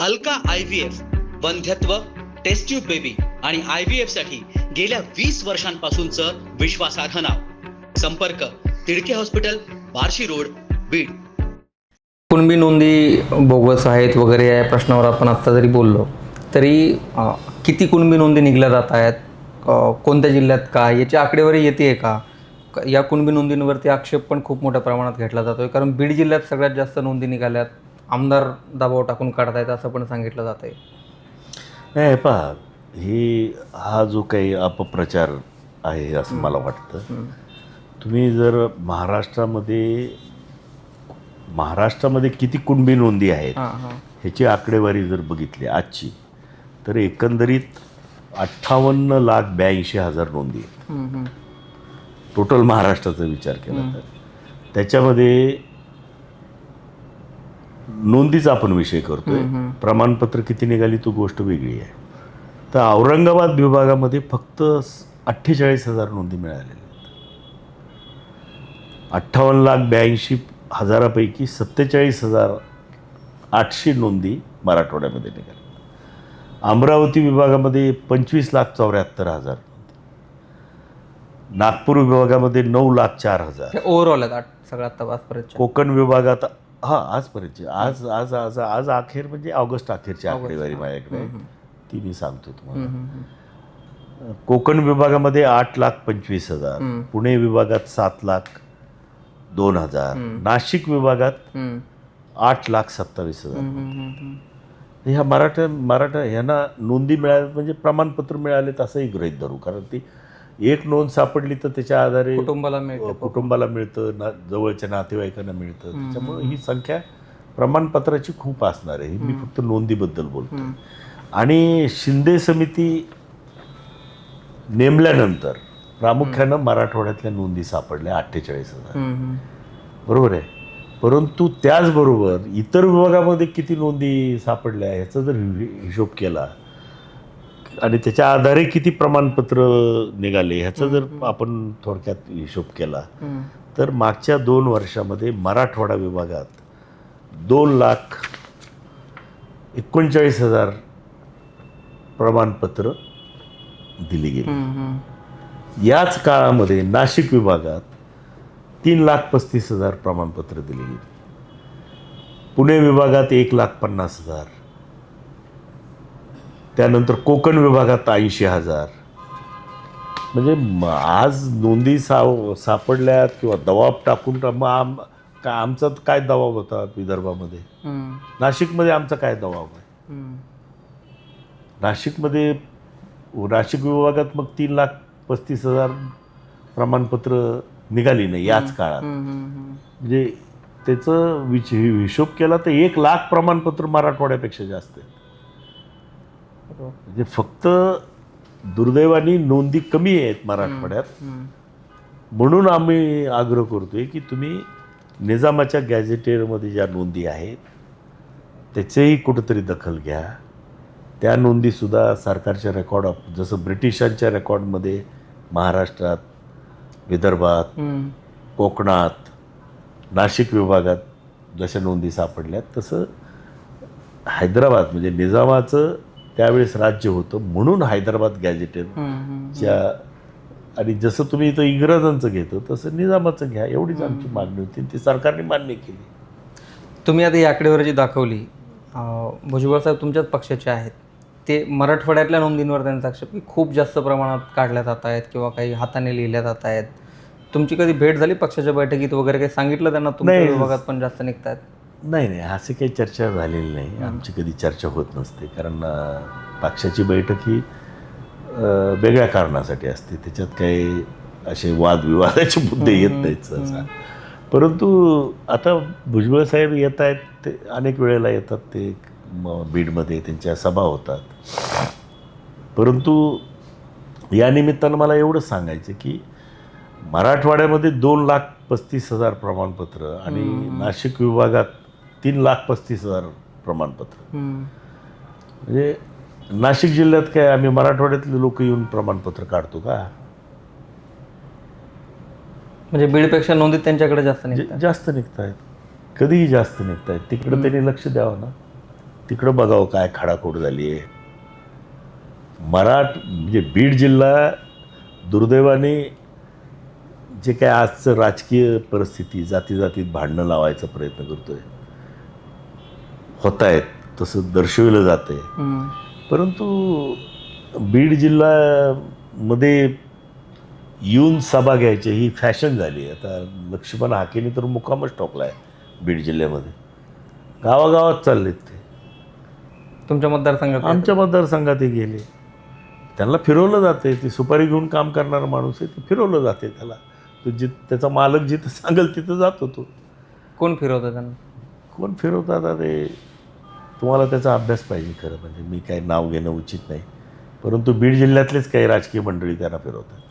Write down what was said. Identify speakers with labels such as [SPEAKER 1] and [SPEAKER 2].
[SPEAKER 1] Alka I V F वंध्यत्व test tube baby आणि I V एफसाठी गेल्या वीस वर्षांपासूनचं विश्वासार्ह नाव. संपर्क तिडके हॉस्पिटल बार्शी रोड बीड.
[SPEAKER 2] कुणबी नोंदी बोगस आहेत वगैरे या प्रश्नावर आपण आत्ता जरी बोललो तरी किती कुणबी नोंदी निघल्या जात आहेत? कोणत्या जिल्ह्यात काय? याची आकडेवारी येते का? या कुणबी नोंदींवरती आक्षेप पण खूप मोठ्या प्रमाणात घेतला जातोय कारण बीड जिल्ह्यात सगळ्यात जास्त नोंदी निघाल्यात. आमदार दबाव टाकून काढतायत असं पण सांगितलं जात आहे
[SPEAKER 3] नाही पहा ही हा जो काही अपप्रचार आहे असं मला वाटतं. तुम्ही जर महाराष्ट्रामध्ये महाराष्ट्रामध्ये किती कुणबी नोंदी आहेत ह्याची आकडेवारी जर बघितली आजची तर एकंदरीत अठ्ठावन्न लाख ब्याऐंशी हजार नोंदी आहेत. टोटल महाराष्ट्राचा विचार केला तर. त्याच्यामध्ये नोंदीचा आपण विषय करतोय. प्रमाणपत्र किती निघाली तो गोष्ट वेगळी आहे. तर औरंगाबाद विभागामध्ये फक्त अठ्ठेचाळीस हजार नोंदी मिळालेल्या आहेत. अठ्ठावन्न लाख ब्याऐंशी हजारापैकी सत्तेचाळीस हजार आठशे नोंदी मराठवाड्यामध्ये निघाल्या अमरावती विभागामध्ये पंचवीस लाख चौऱ्याहत्तर हजार नागपूर विभागामध्ये नऊ लाख चार हजार.
[SPEAKER 2] ओव्हरऑल सगळ्यात
[SPEAKER 3] कोकण विभागात हां आजपर्यंत आज आज आज आज अखेर म्हणजे ऑगस्ट अखेरची आकडेवारी माझ्याकडे. ती मी सांगतो तुम्हाला. कोकण विभागामध्ये आठ लाख पंचवीस हजार पुणे विभागात सात लाख दोन हजार नाशिक विभागात आठ लाख सत्तावीस हजार. ह्या मराठा मराठा ह्यांना नोंदी मिळाल्या म्हणजे प्रमाणपत्र मिळालेत असंही गृहीत धरू. कारण ती एक नोंद सापडली तर त्याच्या आधारे
[SPEAKER 2] कुटुंबाला मिळते
[SPEAKER 3] कुटुंबाला मिळतं ना जवळच्या नातेवाईकांना मिळतं. त्याच्यामुळे ही संख्या प्रमाणपत्राची खूप असणार आहे. मी फक्त नोंदीबद्दल बोलतो आणि शिंदे समिती नेमल्यानंतर प्रामुख्यानं मराठवाड्यातल्या नोंदी सापडल्या अठ्ठेचाळीस हजार. बरोबर आहे. परंतु त्याचबरोबर इतर विभागामध्ये किती नोंदी सापडल्या ह्याचा जर हिशोब केला आणि त्याच्या आधारे किती प्रमाणपत्र निघाले ह्याचा जर आपण थोडक्यात हिशोब केला. तर मागच्या दोन वर्षामध्ये मराठवाडा विभागात दोन लाख एकोणचाळीस हजार प्रमाणपत्र दिली गेली. याच काळामध्ये नाशिक विभागात तीन लाख पस्तीस हजार प्रमाणपत्र दिली गेली पुणे विभागात एक लाख पन्नास हजार त्यानंतर कोकण विभागात ऐंशी हजार. म्हणजे आज नोंदी सा सापडल्यात किंवा दबाव टाकून मग आम का आमचा काय दबाव होता विदर्भामध्ये? नाशिकमध्ये आमचा काय दबाव आहे. नाशिकमध्ये नाशिक विभागात मग तीन लाख पस्तीस हजार प्रमाणपत्र निघाली नाही याच काळात. म्हणजे त्याचं विच हिशोब केला तर एक लाख प्रमाणपत्र मराठवाड्यापेक्षा जास्त आहेत.
[SPEAKER 2] बरोबर.
[SPEAKER 3] म्हणजे फक्त दुर्दैवानी नोंदी कमी आहेत मराठवाड्यात. म्हणून आम्ही आग्रह करतोय की तुम्ही निजामाच्या गॅझेटेरमध्ये ज्या नोंदी आहेत त्याचेही कुठंतरी दखल घ्या त्या नोंदीसुद्धा सरकारच्या रेकॉर्ड ऑफ जसं ब्रिटिशांच्या रेकॉर्डमध्ये महाराष्ट्रात विदर्भात. कोकणात नाशिक विभागात जशा नोंदी सापडल्यात तसं हैदराबाद म्हणजे निजामाचं त्यावेळेस राज्य होतं म्हणून हैदराबाद
[SPEAKER 2] हम्म.
[SPEAKER 3] आणि जसं तुम्ही इथं इंग्रजांचं घेतो तसं निजामाचं घ्या. एवढीच आमची मागणी होती ती सरकारने मान्य केली.
[SPEAKER 2] तुम्ही आता ही आकडेवारी जी दाखवली भुजबळ साहेब तुमच्याच पक्षाचे आहेत. ते मराठवाड्यातल्या नोंदींवर त्यांचा आक्षेप की खूप जास्त प्रमाणात काढल्या जात आहेत किंवा काही हाताने लिहिल्या जात आहेत. तुमची कधी भेट झाली पक्षाच्या बैठकीत वगैरे? काही सांगितलं त्यांना? तुमच्या. विभागात पण जास्त निघतायत.
[SPEAKER 3] नाही नाही अशी काही चर्चा झालेली नाही. आमची कधी चर्चा होत नसते. कारण पक्षाची बैठक ही वेगळ्या कारणासाठी असते. त्याच्यात काही असे वादविवादाचे मुद्दे येत नाहीत सहसा. परंतु आता भुजबळ साहेब येत आहेत ते अनेक वेळेला येतात. ते म- बीडमध्ये त्यांच्या सभा होतात. परंतु या निमित्तानं मला एवढंच सांगायचं की मराठवाड्यामध्ये दोन लाख पस्तीस हजार प्रमाणपत्र आणि नाशिक विभागात तीन लाख पस्तीस हजार प्रमाणपत्र. म्हणजे नाशिक जिल्ह्यात काय आम्ही मराठवाड्यातले लोक येऊन प्रमाणपत्र काढतो का?
[SPEAKER 2] म्हणजे बीडपेक्षा नोंदी त्यांच्याकडे जास्त
[SPEAKER 3] जे- जास्त निघत आहेत कधीही जास्त निघत आहेत तिकडं त्यांनी लक्ष द्यावं ना. तिकडं बघावं काय खाडाखोड झाली आहे. मराठ म्हणजे बीड जिल्हा दुर्दैवाने जे काय आजचं राजकीय परिस्थिती जाती जातीत भांडणं लावायचा प्रयत्न करतोय. होत आहेत तसं दर्शविलं जातंय.
[SPEAKER 2] हम्म.
[SPEAKER 3] परंतु बीड जिल्ह्यामध्ये येऊन सभा घ्यायची ही फॅशन झाली. आहे आता लक्ष्मण हाकेने तर मुकामच टोकला आहे बीड जिल्ह्यामध्ये. गावागावात चाललेत ते.
[SPEAKER 2] तुमच्या मतदारसंघात
[SPEAKER 3] आमच्या मतदारसंघातही गेले. त्यांना फिरवलं जाते ती सुपारी घेऊन काम करणारा माणूस आहे ते फिरवलं जाते त्याला. तो जित त्याचा मालक जिथं सांगेल तिथं जातो तो
[SPEAKER 2] कोण फिरवतं त्यांना?
[SPEAKER 3] कोण फिरवतात आता ते? तुम्हाला त्याचा अभ्यास पाहिजे खरं म्हणजे मी काही नाव घेणं उचित नाही. परंतु बीड जिल्ह्यातलेच काही राजकीय मंडळी त्यांना फिरवतात.